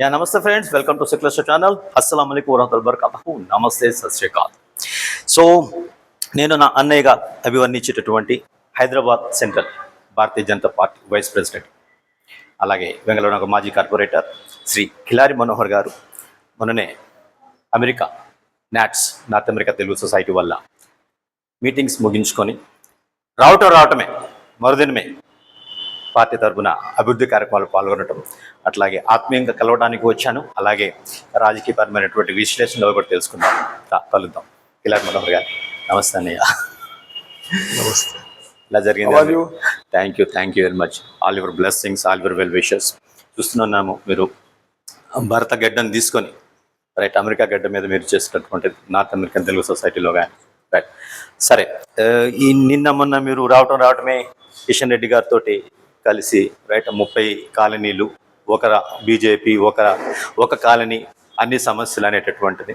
Yeah నమస్తే friends. Welcome to secular channel. అస్సలం అలీకు వరహతుల్ బర్కాతహు నమస్తే సత్ సో నేను నా అన్నయ్యగా అభివర్ణించేటటువంటి Hyderabad central Bharatiya Janata party vice president. అలాగే బెంగళూరు మాజీ కార్పొరేటర్ శ్రీ కిలారి మనోహర్ గారు. మొన్ననే America NATS North America Telugu society వల్ల మీటింగ్స్ ముగించుకొని రావటం రావటమే మరుదినమే పార్టీ తరఫున అభివృద్ధి కార్యక్రమాలు పాల్గొనడం అట్లాగే ఆత్మీయంగా కలవడానికి వచ్చాను. అలాగే రాజకీయపరమైనటువంటి విశ్లేషణలు కూడా తెలుసుకుందాం. కలుద్దాం. కిలారి మనోహర్ గారు నమస్తే అన్నయ్య. నమస్తే. ఇలా జరిగింది? Thank you thank you very much all your blessings all your well wishes చూస్తున్నాము మీరు భారత గడ్డను తీసుకొని రైట్ అమెరికా గడ్డ మీద మీరు చేసినటువంటి నార్త్ అమెరికన్ తెలుగు సొసైటీలో కానీ రైట్ సరే ఈ నిన్న మొన్న మీరు రావటం రావటమే కిషన్ రెడ్డి గారితో కలిసి రైట్ ముప్పై కాలనీలు ఒక బీజేపీ ఒక ఒక కాలనీ అన్ని సమస్యలు అనేటటువంటిది.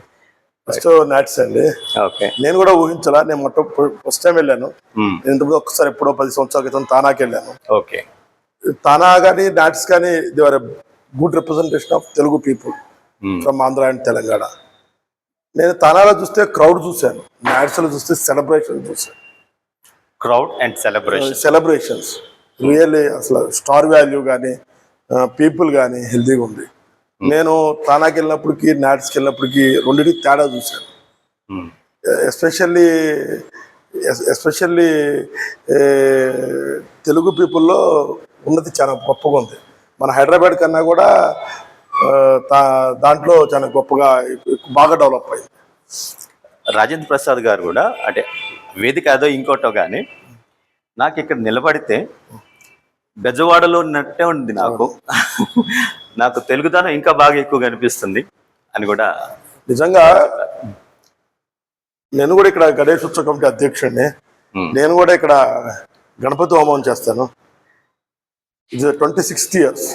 ఫస్ట్ నాట్స్ అండి. ఓకే. నేను కూడా ఊహించలా నేను మొట్ట ఫస్ట్ టైం వెళ్ళాను. నేను ఇంతకుముందు ఒక్కసారి ఎప్పుడో పది సంవత్సరాల క్రితం తానాకి వెళ్ళాను. ఓకే. తానా కానీ నాట్స్ కానీ they are good representation of Telugu people from Andhra and Telangana నేను తానాలో చూస్తే క్రౌడ్ చూశాను. నాట్స్లో చూస్తే సెలబ్రేషన్ చూశాను. Crowd and celebration celebrations really అసలు స్టార్ వాల్యూ కానీ పీపుల్ కానీ హెల్తీగా ఉంది. నేను తానాకి వెళ్ళినప్పటికీ నాట్స్కి వెళ్ళినప్పటికీ రెండింటికి తేడా చూశాను. ఎస్పెషల్లీ ఎస్పెషల్లీ తెలుగు పీపుల్లో ఉన్నది చాలా గొప్పగా ఉంది. మన హైదరాబాద్ కన్నా కూడా దాంట్లో చాలా గొప్పగా బాగా డెవలప్ అయింది. రాజేంద్ర ప్రసాద్ గారు కూడా అంటే వేదిక ఏదో ఇంకోటో కానీ నాకు ఇక్కడ నిలబడితే బెజవాడలో ఉన్నట్టే ఉంది నాకు. నాకు తెలుగుదనం ఇంకా బాగా ఎక్కువ కనిపిస్తుంది అని కూడా నిజంగా నేను కూడా ఇక్కడ గణేష్ ఉత్సవ కమిటీ అధ్యక్షుడిని. Hmm. నేను కూడా ఇక్కడ గణపతి హోమం చేస్తాను. ఇది twenty sixth years.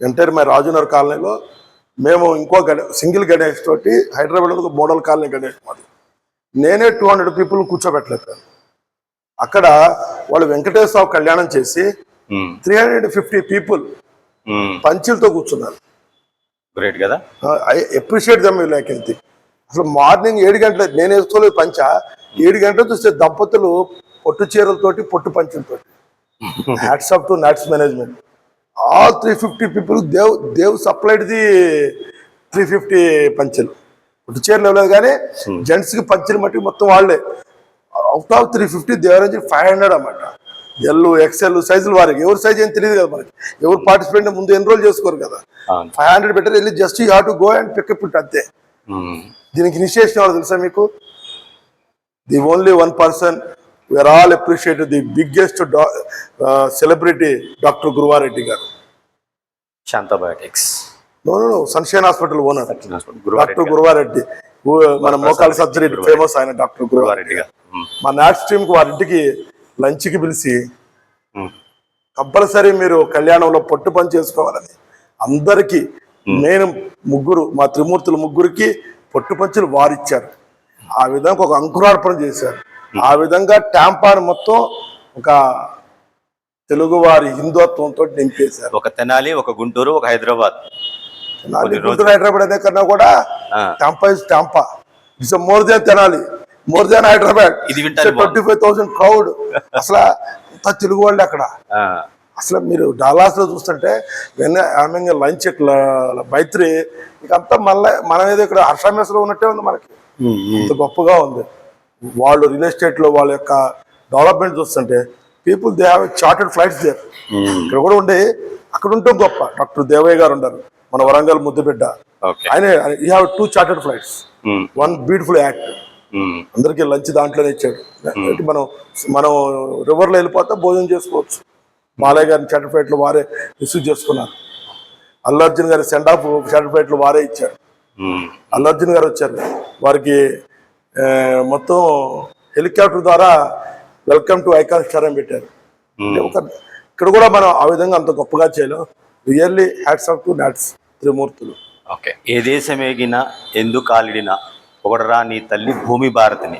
Entire my Rajunagar కాలనీలో మేము ఇంకో సింగిల్ గణేష్ తోటి హైదరాబాద్లో ఒక మోడల్ కాలనీ గణేష్ మాది. నేనే టూ హండ్రెడ్ పీపుల్ కూర్చోబెట్టలేకపోయాను. అక్కడ వాళ్ళు వెంకటేశ్వర కళ్యాణం చేసి త్రీ హండ్రెడ్ ఫిఫ్టీ పీపుల్ పంచులతో కూర్చున్నారు. గ్రేట్ కదా? I appreciate them like health అసలు మార్నింగ్ ఏడు గంటల నేను వేసుకోలేదు పంచ. ఏడు గంటలు చూస్తే దంపతులు పొట్టు చీరలతోటి పొట్టు పంచులతోటి. Hats off to NATS management all three fifty people they've they've supplied the three fifty పంచులు. పొట్టు చీరలు ఇవ్వలేదు కానీ జెంట్స్కి పంచులు మట్టి మొత్తం వాళ్ళే. అవుట్ ఆఫ్ త్రీ ఫిఫ్టీ దేవరేజ్ ఫైవ్ హండ్రెడ్ అన్నమాట. ఎల్ ఎక్స్ఎల్ సైజులు వారికి. ఎవరు సైజ్ ఏం తెలియదు కదా మనకి. ఎవరు పార్టిసిపేట్ ముందు ఎన్రోల్ చేసుకోరు కదా. ఫైవ్ హండ్రెడ్ బెటర్ వెళ్ళి just you to go and pick up it అంతే. దీనికి ఇనిషియేషన్ ఎవరు తెలుసా మీకు? The only one person we are all appreciate the biggest celebrity doctor Guruva Reddy garu. Shantha Biotics no no sunshine hospital owner doctor Guruva Reddy మన మోకాల surgery famous ఆయన doctor Guruva Reddy garu. మా NATS టీమ్కి వారింటికి లంచ్కి పిలిచి. కంపల్సరీ మీరు కళ్యాణంలో పట్టు పని చేసుకోవాలని. అందరికీ నేను ముగ్గురు మా త్రిమూర్తులు ముగ్గురికి పొట్టు పంచులు వారిచ్చారు. ఆ విధంగా ఒక అంకురార్పణ చేశారు. ఆ విధంగా ట్యాంపాన్ మొత్తం ఒక తెలుగు వారి హిందుత్వంతో నింపేశారు. ఒక తెనాలి ఒక గుంటూరు ఒక హైదరాబాద్. గుంటూరు హైదరాబాద్ అనే కన్నా కూడా ఆ. Tampa is Tampa it's more than Tenali more than Hyderabad twenty five thousand crowd అసలు అంత తెలుగు వాళ్ళు అక్కడ. అసలు మీరు డాలాస్లో చూస్తుంటే వెన్న లంచ్ ఇట్లా మైత్రి ఇకంతా మళ్ళీ మన ఏదో ఇక్కడ హర్షామేస్లో ఉన్నట్టే ఉంది మనకి. ఇంత గొప్పగా ఉంది. వాళ్ళు రియల్ ఎస్టేట్లో వాళ్ళ యొక్క డెవలప్మెంట్ చూస్తుంటే people they have charted flights there. ఇక్కడ కూడా ఉండి అక్కడ ఉంటే గొప్ప. డాక్టర్ దేవయ్య గారు ఉన్నారు. మన వరంగల్ ముద్దుబిడ్డ. ఆయన you have two charted flights. One beautiful act. అందరికీ లంచ్ దాంట్లోనే ఇచ్చాడు. అంటే మనం మనం రివర్లో వెళ్ళిపోతే భోజనం చేసుకోవచ్చు. బాలయ్య గారిని సర్టిఫికేట్లు వారే రిసీవ్ చేసుకున్నారు. అల్లు అర్జున్ గారి సెండ్ ఆఫ్ సర్టిఫికేట్లు వారే ఇచ్చారు. మ్మ్. అల్లు అర్జున్ గారు వచ్చారు. వారికి మొత్తం హెలికాప్టర్ ద్వారా వెల్కమ్ టు ఐకాన్ స్టార్ అని పెట్టారు ఒక ఇక్కడ కూడా మనం ఆ విధంగా అంత గొప్పగా చేయలేం. Really hats off to NATS Trimurthulu okay ఏ దేశం ఏగినా ఎందు కాలిడినా పొగడరా నీ తల్లి భూమి భారతిని.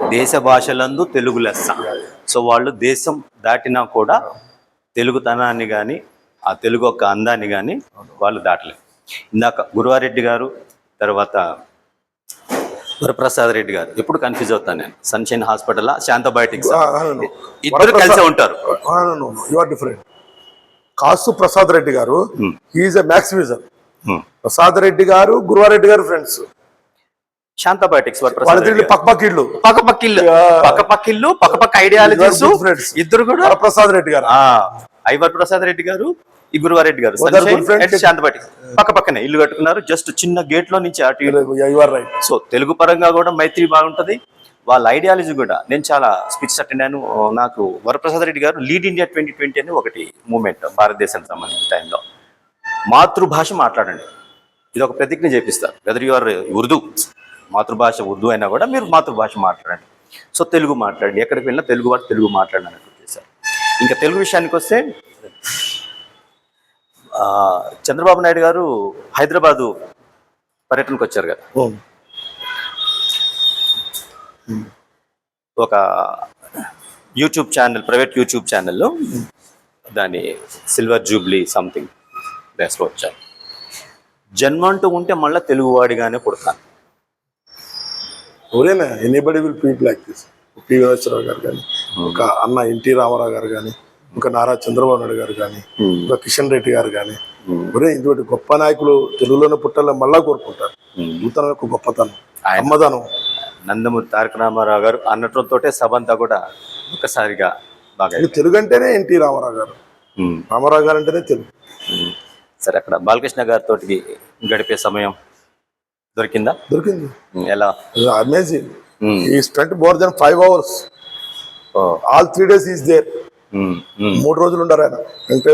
దేశ భాషలందు తెలుగు లెస్స. సో వాళ్ళు దేశం దాటినా కూడా తెలుగుతనాన్ని కానీ ఆ తెలుగు యొక్క అందాన్ని కానీ వాళ్ళు దాటలేదు ఇందాక గురువారెడ్డి గారు తర్వాత వరప్రసాద్ రెడ్డి గారు. ఎప్పుడు కన్ఫ్యూజ్ అవుతాను నేను. సన్షైన్ హాస్పిటల్ శాంతబయోటిక్స్ ఇద్దరు కలిసే ఉంటారు. Kasu Prasad Reddy garu is a maximism. Prasad Reddy garu Guruvareddy garu friends శాంతబయోటిక్స్ వాళ్ళ వరప్రసాద్ రెడ్డి తిరిగి పక్క పక్క ఇల్లు. పక్క పక్కిళ్ళు Yeah. పక్క పక్కిళ్ళు పక్క పక్క ideologies You are good friends. ఇద్దరు కూడా. వరప్రసాద్ రెడ్డి గారు. ఐవర్ ప్రసాద్ రెడ్డి గారు ఈ గురువారెడ్డి గారు. శాంతబయోటిక్స్ పక్క పక్కనే ఇల్లు కట్టుకున్నారు. జస్ట్ చిన్న గేట్లో నుంచి అటు సో తెలుగు పరంగా కూడా మైత్రి బాగుంటది. వాళ్ళ ఐడియాలజీ కూడా నేను చాలా స్పీచ్ అటెండ్ అయ్యాను. నాకు వరప్రసాద్ రెడ్డి గారు లీడ్ ఇండియా ట్వంటీ ట్వంటీ అని ఒకటి మూమెంట్ భారతదేశానికి సంబంధించిన టైంలో మాతృభాష మాట్లాడండి. ఇది ఒక ప్రతిజ్ఞ చేపిస్తారు వెదర్ యువర్ ఉర్దూ మాతృభాష ఉర్దూ అయినా కూడా మీరు మాతృభాష మాట్లాడండి. సో తెలుగు మాట్లాడండి. ఎక్కడికి వెళ్ళినా తెలుగు వాడు తెలుగు మాట్లాడాలని చేశారు. ఇంకా తెలుగు విషయానికి వస్తే చంద్రబాబు నాయుడు గారు హైదరాబాదు పర్యటనకు వచ్చారు కదా. ఒక యూట్యూబ్ ఛానల్ ప్రైవేట్ యూట్యూబ్ ఛానల్లో దాని సిల్వర్ జూబ్లీ సంథింగ్ బెస్ట్లో వచ్చారు జన్మ అంటూ ఉంటే మళ్ళీ తెలుగువాడిగానే పుడతాను. ఎవరైనా anybody will people like this P వినాశ్వరరావు garu కానీ ఒక అన్న ఎన్టీ రామారావు గారు కానీ ఒక నారా చంద్రబాబు నాయుడు గారు కానీ ఒక కిషన్ రెడ్డి గారు కానీ ఒరే ఇటువంటి గొప్ప నాయకులు తెలుగులోనే పుట్టాలని మళ్ళా కోరుకుంటారు. నూతన యొక్క గొప్పతనం అమ్మదనం. నందమూరి తారక రామారావు గారు అనటంతో సభ అంతా కూడా ఒకసారిగా బాగా తెలుగు అంటేనే ఎన్టీ రామారావు గారు. రామారావు గారు అంటేనే తెలుగు. సరే అక్కడ బాలకృష్ణ గారితో గడిపే సమయం దొరికిందా? దొరికింది. ఎలా? Amazing he spent more than five hours all three days is there మూడు రోజులు ఉండరు ఆయన. అంటే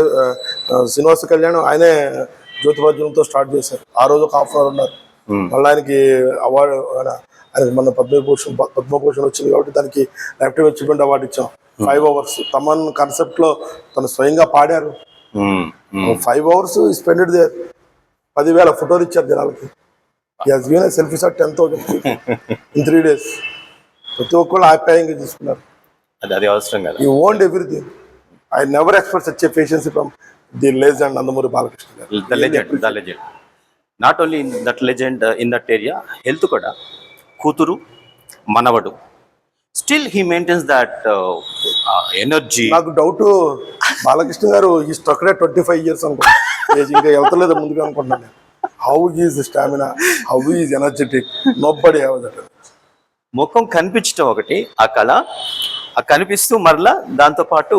శ్రీనివాస కళ్యాణ్ ఆయనే జ్యోతిరాజ్యంతో స్టార్ట్ చేశారు. ఆ రోజు ఒక హాఫ్ అవర్ ఉన్నారు. మళ్ళీ ఆయనకి అవార్డు ఆయనకి మన పద్మభూషణ్ పద్మభూషణ్ వచ్చింది కాబట్టి దానికి లైఫ్ అచీవ్మెంట్ అవార్డు ఇచ్చాం. ఫైవ్ అవర్స్ తమన్ కాన్సెప్ట్లో తను స్వయంగా పాడారు. ఫైవ్ అవర్స్ స్పెండెడ్ దేర్ పదివేల ఫోటోలు ఇచ్చారు జనాలకి. Selfie shot ten thousand in three days ప్రతి ఒక్కళ్ళు ఆప్యాయంగా తీసుకున్నారు అది అది అవసరం కదా. He owned everything I never expect such patience from the legend Nandamuri Balakrishna garu the legend the legend not only in that legend in that area health కూడా కూతురు మనవడు. Still he maintains that energy నాకు doubt Balakrishna garu he stuck there twenty five years అనుకుంటా. Age ఇంకా వెళ్తలేదు ముందుగా అనుకుంటున్నాను how is stamina how is energetic nobody have that ముఖం కనిపించటం ఒకటి ఆ కళ ఆ కనిపిస్తూ మరలా దాంతో పాటు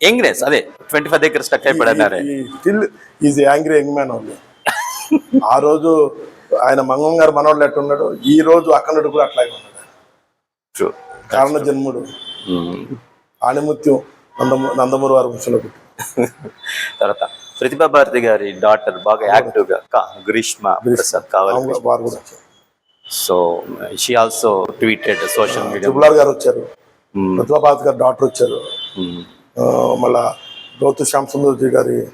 యంగ్నెస్ అదే ట్వంటీ ఫైవ్ దగ్గర stuck అయిపోయినారే still is angry young man only ఆ రోజు ఆయన మంగం గారు మనోళ్ళు ఎట్టున్నాడు ఈ రోజు అక్కనుడు కూడా అట్లాగే ఉన్నాడు. కారణ జన్ముడు. ఆణిముత్యం నందము నందమూరి వారి వంశంలో తర్వాత ప్రతిభా భారతి గారి డాటర్ బాగా యాక్టివ్గా గ్రీష్మ ప్రసాద్ కావాలి. So she also tweeted social media triple R garu వచ్చారు. ప్రతిభాబాద్ గారి డాక్టర్ వచ్చారు. ఆ, మళ్ళా గౌతు శ్యామ్ సుందర్జీ గారి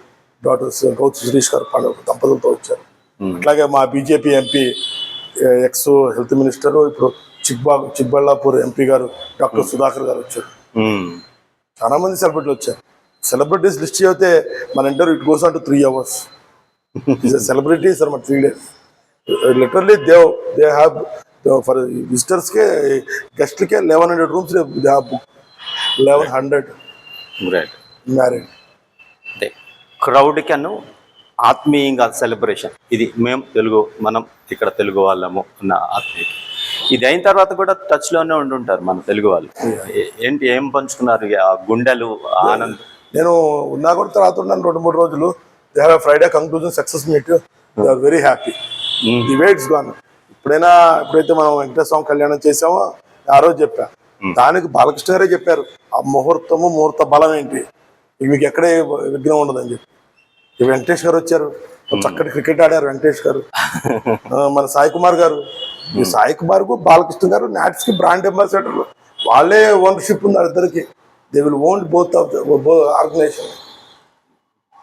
డాక్టర్ గౌతు సురేష్ గారు పండుగ దంపతులతో వచ్చారు. అట్లాగే మా BJP MP ex health minister ఇప్పుడు చిక్బా చిక్బళ్ళాపూర్ ఎంపీ గారు డాక్టర్ సుధాకర్ గారు వచ్చారు. చాలా మంది సెలబ్రిటీలు వచ్చారు. సెలబ్రిటీస్ లిస్ట్ అయితే మన interview it goes on to three hours. Celebrities are మన three days literally they they have for విజిటర్స్కే గెస్ట్లకే eleven hundred rooms they have book eleven hundred అంటే క్రౌడ్ కను ఆత్మీయంగా సెలబ్రేషన్ ఇది మేము తెలుగు మనం ఇక్కడ తెలుగు వాళ్ళము అన్న ఆత్మీయత. ఇది అయిన తర్వాత కూడా టచ్లోనే ఉండుంటారు మన తెలుగు వాళ్ళు. ఏంటి ఏం పంచుకున్నారు ఆ గుండెలు ఆనందం నేను ఉన్నా కూడా తర్వాత ఉన్నాను రెండు మూడు రోజులు. They have Friday conclusion success meet are very happy the way it's gone ఎప్పుడైనా ఎప్పుడైతే మనం వెంకటేశ్వర స్వామి కళ్యాణం చేసామో ఆ రోజు చెప్పా. దానికి బాలకృష్ణ గారే చెప్పారు ఆ ముహూర్తము ముహూర్త బలం ఏంటి? మీకు ఎక్కడే విఘ్నం ఉండదని చెప్పి. వెంకటేష్ గారు వచ్చారు. చక్కటి క్రికెట్ ఆడారు వెంకటేష్ గారు. మన సాయి కుమార్ గారు. ఈ సాయి కుమార్కు బాలకృష్ణ గారు నాట్స్కి బ్రాండ్ అంబాసిడర్ వాళ్ళే ఓనర్షిప్ ఉన్నారు ఇద్దరికి. They will own both of organization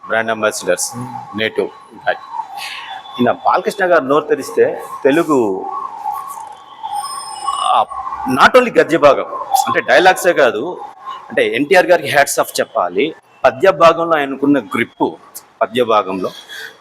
brand ambassadors native ఈయన బాలకృష్ణ గారు నోరు తెరిస్తే తెలుగు నాట్ ఓన్లీ గద్య భాగం అంటే డైలాగ్సే కాదు అంటే ఎన్టీఆర్ గారికి హ్యాట్స్ ఆఫ్ చెప్పాలి. పద్య భాగంలో ఆయనకున్న గ్రిప్పు పద్య భాగంలో